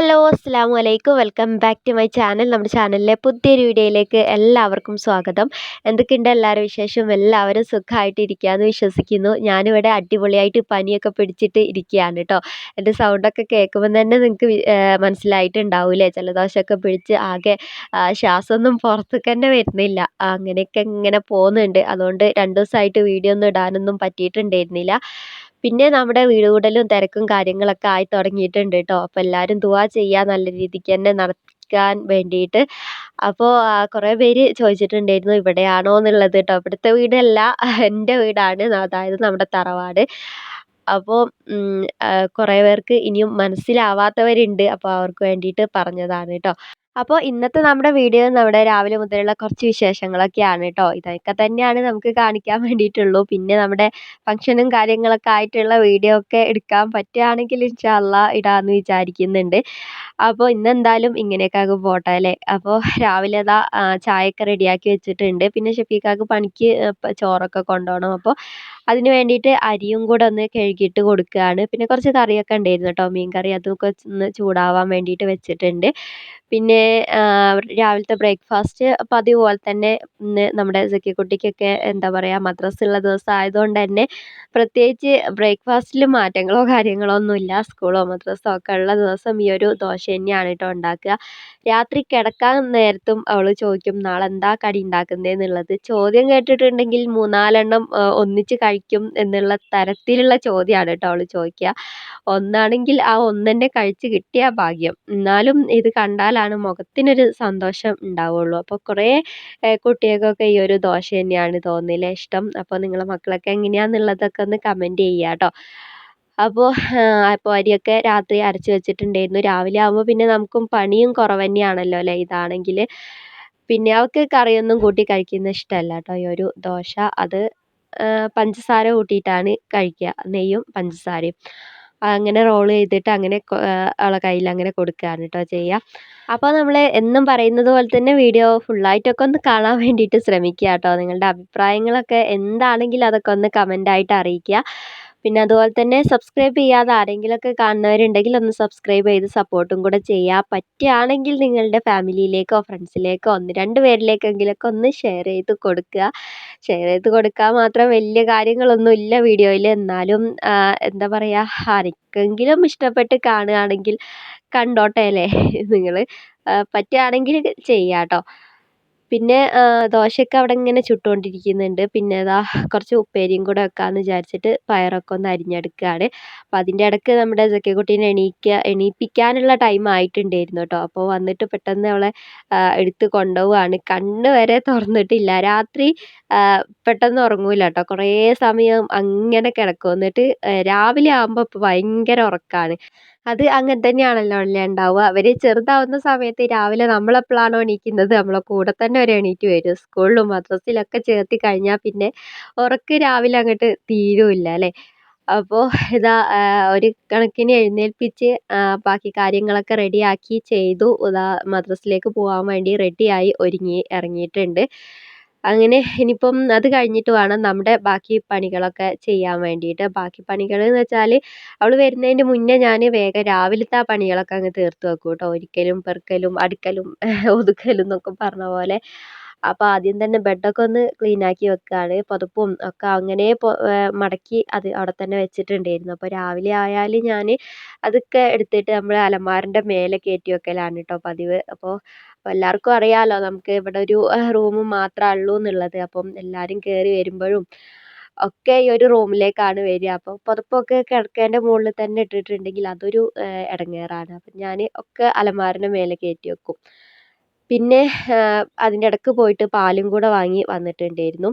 Hello അസ്സാം വലൈക്കും welcome back to my channel. നമ്മുടെ ചാനലിലെ പുതിയൊരു വീഡിയോയിലേക്ക് എല്ലാവർക്കും സ്വാഗതം. എന്തൊക്കെയുണ്ട് എല്ലാവരും വിശേഷം? എല്ലാവരും സുഖമായിട്ട് ഇരിക്കുകയെന്ന് വിശ്വസിക്കുന്നു. ഞാനിവിടെ അടിപൊളിയായിട്ട് പനിയൊക്കെ പിടിച്ചിട്ട് ഇരിക്കുകയാണ് കേട്ടോ. എന്റെ സൗണ്ടൊക്കെ കേൾക്കുമ്പോൾ തന്നെ നിങ്ങൾക്ക് മനസ്സിലായിട്ടുണ്ടാവില്ലേ? ജലദോഷമൊക്കെ പിടിച്ച് ആകെ ശ്വാസമൊന്നും പുറത്തേക്ക് തന്നെ വരുന്നില്ല. അങ്ങനെയൊക്കെ ഇങ്ങനെ പോകുന്നുണ്ട്. അതുകൊണ്ട് രണ്ട് ദിവസമായിട്ട് വീഡിയോ ഒന്നും ഇടാനൊന്നും പറ്റിയിട്ടുണ്ടായിരുന്നില്ല. പിന്നെ നമ്മുടെ വീട് കൂടലും തിരക്കും കാര്യങ്ങളൊക്കെ ആയി തുടങ്ങിയിട്ടുണ്ട് കേട്ടോ അപ്പോൾ എല്ലാവരും ദുആ ചെയ്യുക നല്ല രീതിക്ക് തന്നെ നടക്കാൻ വേണ്ടിയിട്ട്. അപ്പോൾ കുറേ പേര് ചോദിച്ചിട്ടുണ്ടായിരുന്നു ഇവിടെയാണോ എന്നുള്ളത് കേട്ടോ ഇവിടുത്തെ വീടല്ല എന്റെ വീടാണ് അതായത് നമ്മുടെ തറവാട്. അപ്പോൾ കുറേ പേർക്ക് ഇനിയും മനസ്സിലാവാത്തവരുണ്ട്. അപ്പോൾ അവർക്ക് വേണ്ടിയിട്ട് പറഞ്ഞതാണ് കേട്ടോ അപ്പോൾ ഇന്നത്തെ നമ്മുടെ വീഡിയോ നമ്മുടെ രാവിലെ മുതലുള്ള കുറച്ച് വിശേഷങ്ങളൊക്കെയാണ് കേട്ടോ ഇതൊക്കെ തന്നെയാണ് നമുക്ക് കാണിക്കാൻ വേണ്ടിയിട്ടുള്ളൂ. പിന്നെ നമ്മുടെ ഫംഗ്ഷനും കാര്യങ്ങളൊക്കെ ആയിട്ടുള്ള വീഡിയോ ഒക്കെ എടുക്കാൻ പറ്റുകയാണെങ്കിൽ ഇൻഷാ അള്ളാ ഇടാമെന്ന് വിചാരിക്കുന്നുണ്ട്. അപ്പോൾ ഇന്നെന്തായാലും ഇങ്ങനെയൊക്കെ അങ്ങ് പോട്ടെ അല്ലേ? അപ്പോൾ രാവിലെ അതാ ചായയൊക്കെ റെഡിയാക്കി വെച്ചിട്ടുണ്ട്. പിന്നെ ഷഫീഖാക്ക് പണിക്ക് ചോറൊക്കെ കൊണ്ടുപോകണം. അപ്പോൾ അതിന് വേണ്ടിയിട്ട് അരിയും കൂടെ ഒന്ന് കഴുകിയിട്ട് കൊടുക്കുകയാണ് പിന്നെ കുറച്ച് കറിയൊക്കെ ഉണ്ടായിരുന്നു കേട്ടോ. മീൻ കറി അതൊക്കെ ഒന്ന് ചൂടാവാൻ വേണ്ടിയിട്ട് വെച്ചിട്ടുണ്ട്. പിന്നെ രാവിലത്തെ ബ്രേക്ക്ഫാസ്റ്റ് പതിവ് പോലെ തന്നെ ഇന്ന് നമ്മുടെ സക്കിക്കുട്ടിക്കൊക്കെ എന്താ പറയുക മദ്രസ ഉള്ള ദിവസം ആയതുകൊണ്ട് തന്നെ പ്രത്യേകിച്ച് ബ്രേക്ക്ഫാസ്റ്റിൽ മാറ്റങ്ങളോ കാര്യങ്ങളോ ഒന്നുമില്ല. സ്കൂളോ മദ്രസോ ഒക്കെ ഉള്ള ദിവസം ഈ ഒരു ദോശ തന്നെയാണ് കേട്ടോ ഉണ്ടാക്കുക. രാത്രി കിടക്കാൻ നേരത്തും അവൾ ചോദിക്കും നാളെ എന്താ കടി ഉണ്ടാക്കുന്നതെന്നുള്ളത് ചോദ്യം കേട്ടിട്ടുണ്ടെങ്കിൽ മൂന്നാലെണ്ണം ഒന്നിച്ച് കഴിക്കും എന്നുള്ള തരത്തിലുള്ള ചോദ്യമാണ് കേട്ടോ അവൾ ചോദിക്കുക. ഒന്നാണെങ്കിൽ ആ ഒന്നെ കഴിച്ച് കിട്ടിയ ഭാഗ്യം. എന്നാലും ഇത് കണ്ടാലാണ് മുഖത്തിനൊരു സന്തോഷം ഉണ്ടാവുള്ളൂ. അപ്പോൾ കുറേ കുട്ടികൾക്കൊക്കെ ഈ ഒരു ദോശ തന്നെയാണ് തോന്നില്ലേ ഇഷ്ടം. അപ്പോൾ നിങ്ങളെ മക്കളൊക്കെ എങ്ങനെയാണെന്നുള്ളതൊക്കെ ഒന്ന് കമന്റ് ചെയ്യുക കേട്ടോ. അപ്പോൾ അപ്പോൾ അരിയൊക്കെ രാത്രി അരച്ച് വെച്ചിട്ടുണ്ടായിരുന്നു. രാവിലെ ആകുമ്പോൾ പിന്നെ നമുക്കും പണിയും കുറവ് തന്നെയാണല്ലോ അല്ലേ? ഇതാണെങ്കിൽ പിന്നെ അവൾക്ക് കറിയൊന്നും കൂട്ടി കഴിക്കുന്ന ഇഷ്ടമല്ല കേട്ടോ. ഈ ഒരു ദോശ. അത് പഞ്ചസാര കൂട്ടിയിട്ടാണ് കഴിക്കുക. നെയ്യും പഞ്ചസാരയും. അങ്ങനെ റോൾ ചെയ്തിട്ട് അങ്ങനെ അവളെ കയ്യിൽ അങ്ങനെ കൊടുക്കുകയാണ് കേട്ടോ ചെയ്യുക അപ്പോൾ നമ്മൾ എന്നും പറയുന്നത് പോലെ തന്നെ വീഡിയോ ഫുള്ളായിട്ടൊക്കെ ഒന്ന് കാണാൻ വേണ്ടിയിട്ട് ശ്രമിക്കുക കേട്ടോ നിങ്ങളുടെ അഭിപ്രായങ്ങളൊക്കെ എന്താണെങ്കിലും അതൊക്കെ ഒന്ന് കമന്റായിട്ട് അറിയിക്കുക പിന്നെ അതുപോലെ തന്നെ സബ്സ്ക്രൈബ് ചെയ്യാതെ ആരെങ്കിലുമൊക്കെ കാണുന്നവരുണ്ടെങ്കിൽ ഒന്ന് സബ്സ്ക്രൈബ് ചെയ്ത് സപ്പോർട്ടും കൂടെ ചെയ്യുക പറ്റുകയാണെങ്കിൽ നിങ്ങളുടെ ഫാമിലിയിലേക്കോ ഫ്രണ്ട്സിലേക്കോ ഒന്ന് രണ്ട് പേരിലേക്കെങ്കിലൊക്കെ ഒന്ന് ഷെയർ ചെയ്ത് കൊടുക്കുക. ഷെയർ ചെയ്ത് കൊടുക്കാൻ മാത്രം വലിയ കാര്യങ്ങളൊന്നും ഇല്ല വീഡിയോയിൽ. എന്നാലും എന്താ പറയുക ആർക്കെങ്കിലും ഇഷ്ടപ്പെട്ട് കാണുകയാണെങ്കിൽ കണ്ടോട്ടെ അല്ലേ? നിങ്ങൾ പറ്റുകയാണെങ്കിൽ ചെയ്യാം കേട്ടോ പിന്നെ ദോശയൊക്കെ അവിടെ ഇങ്ങനെ ചുട്ടുകൊണ്ടിരിക്കുന്നുണ്ട് പിന്നെ ഇതാ കുറച്ച് ഉപ്പേരിയും കൂടെ വെക്കാമെന്ന് വിചാരിച്ചിട്ട് പയറൊക്കെ ഒന്ന് അരിഞ്ഞെടുക്കുകയാണ് അപ്പം അതിന്റെ ഇടയ്ക്ക് നമ്മുടെ സക്കിക്കുട്ടീനെ എണീക്കുക എണീപ്പിക്കാനുള്ള ടൈം ആയിട്ടുണ്ടായിരുന്നു കേട്ടോ. അപ്പോൾ വന്നിട്ട് പെട്ടെന്ന് അവളെ എടുത്ത് കൊണ്ടുപോവുകയാണ് കണ്ണ് വരെ തുറന്നിട്ടില്ല. രാത്രി പെട്ടെന്ന് ഉറങ്ങൂല കേട്ടോ. കുറേ സമയം അങ്ങനെ കിടക്കും. എന്നിട്ട് രാവിലെ ആകുമ്പോൾ ഭയങ്കര ഉറക്കമാണ് അത് അങ്ങനെ തന്നെയാണല്ലോ അല്ലേ ഉണ്ടാവുക. അവർ ചെറുതാവുന്ന സമയത്ത് രാവിലെ നമ്മളെപ്പോഴാണോ എണീക്കുന്നത്? നമ്മളെ കൂടെ തന്നെ അവർ എണീറ്റ് വരും. സ്കൂളിലും മദ്രസയിലൊക്കെ ചേർത്തി കഴിഞ്ഞാൽ പിന്നെ ഉറക്ക് രാവിലെ അങ്ങോട്ട് തീരുമില്ല അല്ലേ? അപ്പോൾ ഇതാ ഒരു കണക്കിന് എഴുന്നേൽപ്പിച്ച് ബാക്കി കാര്യങ്ങളൊക്കെ റെഡിയാക്കി ചെയ്തു. ഇതാ മദ്രസയിലേക്ക് പോകാൻ വേണ്ടി റെഡിയായി ഒരുങ്ങി ഇറങ്ങിയിട്ടുണ്ട്. അങ്ങനെ ഇനിയിപ്പം അത് കഴിഞ്ഞിട്ട് വേണം നമ്മുടെ ബാക്കി പണികളൊക്കെ ചെയ്യാൻ വേണ്ടിയിട്ട്. ബാക്കി പണികൾ എന്ന് വെച്ചാൽ അവൾ വരുന്നതിന്റെ മുന്നേ ഞാൻ വേഗം രാവിലത്തെ ആ പണികളൊക്കെ അങ്ങ് തീർത്ത് വെക്കും കേട്ടോ. ഒരിക്കലും പെറുക്കലും അടുക്കലും ഒതുക്കലും എന്നൊക്കെ പറഞ്ഞ പോലെ. അപ്പോൾ ആദ്യം തന്നെ ബെഡൊക്കെ ഒന്ന് ക്ലീൻ ആക്കി വെക്കുകയാണ് പുതപ്പും ഒക്കെ അങ്ങനെ മടക്കി അത് അവിടെ തന്നെ വെച്ചിട്ടുണ്ടായിരുന്നു. അപ്പോൾ രാവിലെ ആയാൽ ഞാൻ അതൊക്കെ എടുത്തിട്ട് നമ്മൾ അലമാരന്റെ മേലെ കയറ്റി വെക്കലാണ് കേട്ടോ പതിവ്. അപ്പോൾ എല്ലാവർക്കും അറിയാമല്ലോ നമുക്ക് ഇവിടെ ഒരു റൂം മാത്രമേ ഉള്ളൂ എന്നുള്ളത്. അപ്പം എല്ലാവരും കയറി വരുമ്പോഴും ഒക്കെ ഈ ഒരു റൂമിലേക്കാണ് വരിക. അപ്പോൾ പുതപ്പൊക്കെ കിടക്കേന്റെ മുകളിൽ തന്നെ ഇട്ടിട്ടുണ്ടെങ്കിൽ അതൊരു ഇടങ്ങേറാണ്. അപ്പോൾ ഞാൻ ഒക്കെ അലമാരേന്റെ മേലെ കയറ്റി വെക്കും. പിന്നെ അതിന്റെ ഇടയ്ക്ക് പോയിട്ട് പാലും കൂടെ വാങ്ങി വന്നിട്ടുണ്ടായിരുന്നു.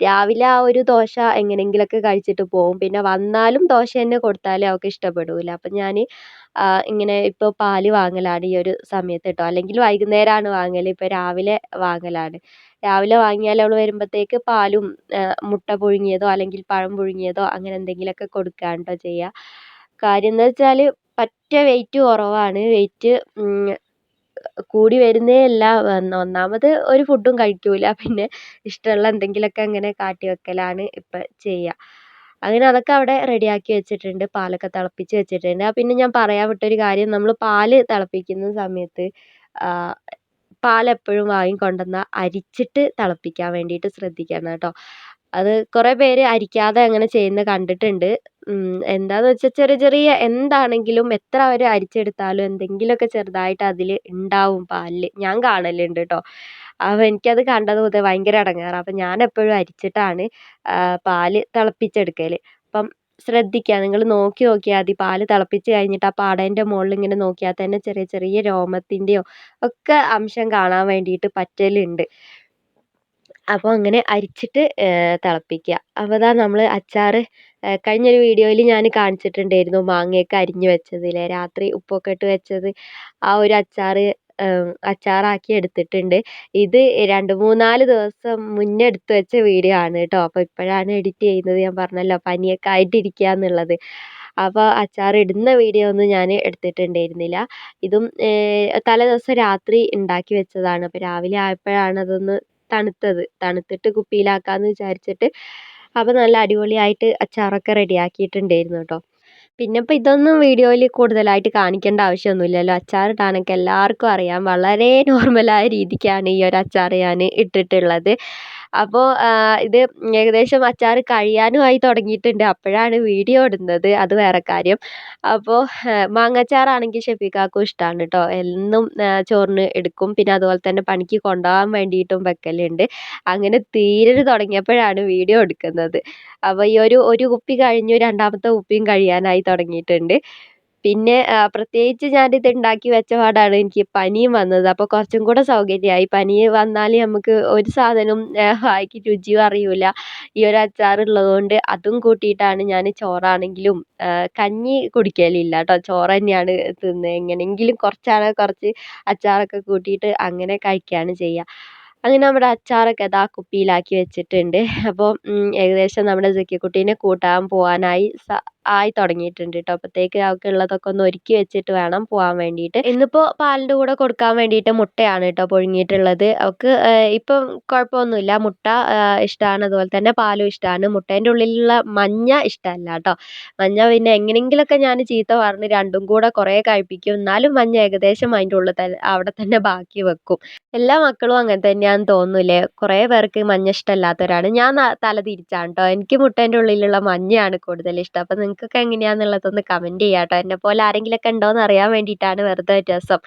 രാവിലെ ആ ഒരു ദോശ എങ്ങനെയെങ്കിലുമൊക്കെ കഴിച്ചിട്ട് പോകും പിന്നെ വന്നാലും ദോശ തന്നെ കൊടുത്താൽ അവൾക്ക് ഇഷ്ടപ്പെടില്ല അപ്പം ഞാൻ ഇങ്ങനെ ഇപ്പോൾ പാൽ വാങ്ങലാണ് ഈ ഒരു സമയത്ത് കേട്ടോ. അല്ലെങ്കിൽ വൈകുന്നേരമാണ് വാങ്ങൽ ഇപ്പോൾ രാവിലെ വാങ്ങലാണ്. രാവിലെ വാങ്ങിയാൽ അവൾ വരുമ്പോഴത്തേക്ക് പാലും മുട്ട പുഴുങ്ങിയതോ അല്ലെങ്കിൽ പഴം പുഴുങ്ങിയതോ അങ്ങനെ എന്തെങ്കിലുമൊക്കെ കൊടുക്കുകയാണ് കേട്ടോ ചെയ്യുക. കാര്യം എന്താണെന്ന് വെച്ചാൽ പറ്റ വെയിറ്റ് കുറവാണ്. വെയിറ്റ് കൂടി വരുന്നേ അല്ല. ഒന്നാമത് ഒരു ഫുഡും കഴിക്കൂല. പിന്നെ ഇഷ്ടമുള്ള എന്തെങ്കിലുമൊക്കെ അങ്ങനെ കാട്ടി വെക്കലാണ് ഇപ്പം ചെയ്യുക അങ്ങനെ അതൊക്കെ അവിടെ റെഡിയാക്കി വെച്ചിട്ടുണ്ട്. പാലൊക്കെ തിളപ്പിച്ച് വെച്ചിട്ടുണ്ട്. പിന്നെ ഞാൻ പറയാൻ വിട്ടൊരു കാര്യം. നമ്മൾ പാൽ തിളപ്പിക്കുന്ന സമയത്ത് പാലെപ്പോഴും വാങ്ങിക്കൊണ്ടുവന്നാൽ അരിച്ചിട്ട് തിളപ്പിക്കാൻ വേണ്ടിയിട്ട് ശ്രദ്ധിക്കണം കേട്ടോ. അത് കുറേ പേര് അരിക്കാതെ അങ്ങനെ ചെയ്യുന്നത് കണ്ടിട്ടുണ്ട്. എന്താണെന്ന് വെച്ചാൽ ചെറിയ ചെറിയ എന്താണെങ്കിലും എത്ര അവർ അരിച്ചെടുത്താലും എന്തെങ്കിലുമൊക്കെ ചെറുതായിട്ട് അതിൽ ഉണ്ടാവും പാലിൽ ഞാൻ കാണലുണ്ട് കേട്ടോ അപ്പോൾ എനിക്കത് കണ്ടത് മുതൽ ഭയങ്കര ഇടങ്ങേറാണ് അപ്പം ഞാൻ എപ്പോഴും അരിച്ചിട്ടാണ് പാൽ തിളപ്പിച്ചെടുക്കൽ അപ്പം ശ്രദ്ധിക്കുക നിങ്ങൾ നോക്കി നോക്കിയാൽ മതി. പാൽ തിളപ്പിച്ച് കഴിഞ്ഞിട്ട് ആ പാടേന്റെ മുകളിൽ ഇങ്ങനെ നോക്കിയാൽ തന്നെ ചെറിയ ചെറിയ രോമത്തിന്റെയോ ഒക്കെ അംശം കാണാൻ വേണ്ടിയിട്ട് പറ്റലുണ്ട്. അപ്പോൾ അങ്ങനെ അരിച്ചിട്ട് തിളപ്പിക്കുക അപ്പോൾ ഇതാ നമ്മൾ അച്ചാർ കഴിഞ്ഞൊരു വീഡിയോയിൽ ഞാൻ കാണിച്ചിട്ടുണ്ടായിരുന്നു മാങ്ങയൊക്കെ അരിഞ്ഞ് വെച്ചതില്ലേ രാത്രി ഉപ്പൊക്കെ ഇട്ട് വെച്ചത്. ആ ഒരു അച്ചാർ അച്ചാറാക്കി എടുത്തിട്ടുണ്ട്. ഇത് രണ്ട് മൂന്നാൽ ദിവസം മുന്നേ എടുത്ത് വെച്ച വീഡിയോ ആണ് കേട്ടോ. അപ്പോൾ ഇപ്പോഴാണ് എഡിറ്റ് ചെയ്യുന്നത്. ഞാൻ പറഞ്ഞല്ലോ പനിയൊക്കെ ആയിട്ടിരിക്കുക എന്നുള്ളത്. അപ്പോൾ അച്ചാർ ഇടുന്ന വീഡിയോ ഒന്നും ഞാൻ എടുത്തിട്ടുണ്ടായിരുന്നില്ല. ഇതും തലേ ദിവസം രാത്രി ഉണ്ടാക്കി വെച്ചതാണ്. അപ്പോൾ രാവിലെ ആയപ്പോഴാണ് അതൊന്ന് തണുത്തത്. തണുത്തിട്ട് കുപ്പിയിലാക്കാമെന്ന് വിചാരിച്ചിട്ട് അപ്പോൾ നല്ല അടിപൊളിയായിട്ട് അച്ചാറൊക്കെ റെഡിയാക്കിയിട്ടുണ്ടായിരുന്നു കേട്ടോ. പിന്നെ ഇപ്പോൾ ഇതൊന്നും വീഡിയോയിൽ കൂടുതലായിട്ട് കാണിക്കേണ്ട ആവശ്യമൊന്നുമില്ലല്ലോ. അച്ചാറിടാനൊക്കെ എല്ലാവർക്കും അറിയാം. വളരെ നോർമലായ രീതിക്കാണ് ഈ ഒരു അച്ചാർ ഞാൻ ഇട്ടിട്ടുള്ളത്. അപ്പോൾ ഇത് ഏകദേശം അച്ചാർ കഴിയാനുമായി തുടങ്ങിയിട്ടുണ്ട്. അപ്പോഴാണ് വീഡിയോ ഇടുന്നത്. അത് വേറെ കാര്യം. അപ്പോൾ മാങ്ങാച്ചാറാണെങ്കിൽ ഷെഫീക്കാക്കും ഇഷ്ടമാണ് കേട്ടോ എന്നും ചോറിന് എടുക്കും. പിന്നെ അതുപോലെ തന്നെ പണിക്ക് കൊണ്ടുപോകാൻ വേണ്ടിയിട്ടും വെക്കലുണ്ട്. അങ്ങനെ തീരെ തുടങ്ങിയപ്പോഴാണ് വീഡിയോ എടുക്കുന്നത്. അപ്പോൾ ഈ ഒരു ഒരു കുപ്പി കഴിഞ്ഞു. രണ്ടാമത്തെ കുപ്പിയും കഴിയാനായി തുടങ്ങിയിട്ടുണ്ട്. പിന്നെ പ്രത്യേകിച്ച് ഞാനിത് ഉണ്ടാക്കി വെച്ച പാടാണ് എനിക്ക് പനിയും വന്നത്. അപ്പോൾ കുറച്ചും കൂടെ സൗകര്യമായി. പനി വന്നാൽ നമുക്ക് ഒരു സാധനവും വായ്ക്ക് രുചിയും അറിയില്ല ഈ ഒരു അച്ചാർ ഉള്ളതുകൊണ്ട് അതും കൂട്ടിയിട്ടാണ് ഞാൻ ചോറാണെങ്കിലും കഞ്ഞി കുടിക്കലില്ല കേട്ടോ. ചോറ് തന്നെയാണ് തിന്നുക എങ്ങനെയെങ്കിലും കുറച്ചാണ് കുറച്ച് അച്ചാറൊക്കെ കൂട്ടിയിട്ട് അങ്ങനെ കഴിക്കുകയാണ് ചെയ്യുക അങ്ങനെ നമ്മുടെ അച്ചാറൊക്കെ ഇതാ കുപ്പിയിലാക്കി വെച്ചിട്ടുണ്ട്. അപ്പോൾ ഏകദേശം നമ്മുടെ കുട്ടീനെ കൂട്ടാൻ പോകാനായി ആയി തുടങ്ങിയിട്ടുണ്ട് കേട്ടോ അപ്പോഴത്തേക്ക് അവൾക്ക് ഉള്ളതൊക്കെ ഒന്ന് ഒരുക്കി വെച്ചിട്ട് വേണം പോകാൻ വേണ്ടിയിട്ട്. ഇന്നിപ്പോൾ പാലിന്റെ കൂടെ കൊടുക്കാൻ വേണ്ടിയിട്ട് മുട്ടയാണ് കേട്ടോ പുഴുങ്ങിയിട്ടുള്ളത്. അവൾക്ക് ഇപ്പം കുഴപ്പമൊന്നുമില്ല. മുട്ട ഇഷ്ടമാണ് അതുപോലെ തന്നെ പാലും ഇഷ്ടമാണ് മുട്ടേന്റെ ഉള്ളിലുള്ള മഞ്ഞ ഇഷ്ടമല്ല കേട്ടോ മഞ്ഞ പിന്നെ എങ്ങനെയെങ്കിലുമൊക്കെ ഞാൻ ചീത്ത പറഞ്ഞ് രണ്ടും കൂടെ കുറേ കഴിപ്പിക്കും. എന്നാലും മഞ്ഞ ഏകദേശം അതിന്റെ ഉള്ളിൽ തന്നെ അവിടെ തന്നെ ബാക്കി വെക്കും. എല്ലാ മക്കളും അങ്ങനെ തന്നെയാണെന്ന് തോന്നുന്നില്ലേ? കുറേ പേർക്ക് മഞ്ഞ ഇഷ്ടമല്ലാത്തവരാണ്. ഞാൻ തല തിരിച്ചാണ് കേട്ടോ എനിക്ക് മുട്ടേന്റെ ഉള്ളിലുള്ള മഞ്ഞയാണ് കൂടുതൽ ഇഷ്ടം. അപ്പം നിങ്ങൾക്കൊക്കെ എങ്ങനെയാണെന്നുള്ളതൊന്ന് കമന്റ് ചെയ്യുക കേട്ടോ എന്നെ പോലെ ആരെങ്കിലുമൊക്കെ ഉണ്ടോയെന്ന് അറിയാൻ വേണ്ടിയിട്ടാണ് വെറുതെ വ്യത്യാസം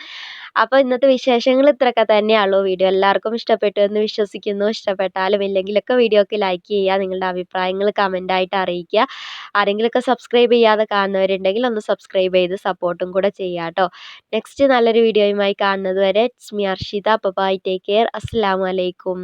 അപ്പോൾ ഇന്നത്തെ വിശേഷങ്ങൾ ഇത്രയൊക്കെ തന്നെയുള്ളൂ വീഡിയോ. എല്ലാവർക്കും ഇഷ്ടപ്പെട്ടു എന്ന് വിശ്വസിക്കുന്നു. ഇഷ്ടപ്പെട്ടാലും ഇല്ലെങ്കിലൊക്കെ വീഡിയോക്ക് ലൈക്ക് ചെയ്യുക നിങ്ങളുടെ അഭിപ്രായങ്ങൾ കമന്റായിട്ട് അറിയിക്കുക. ആരെങ്കിലുമൊക്കെ സബ്സ്ക്രൈബ് ചെയ്യാതെ കാണുന്നവരുണ്ടെങ്കിൽ ഒന്ന് സബ്സ്ക്രൈബ് ചെയ്ത് സപ്പോർട്ടും കൂടെ ചെയ്യുക കേട്ടോ. നെക്സ്റ്റ് നല്ലൊരു വീഡിയോയുമായി കാണുന്നത് വരെ it's me Arshitha. Bye take care അസ്സാം വലൈക്കും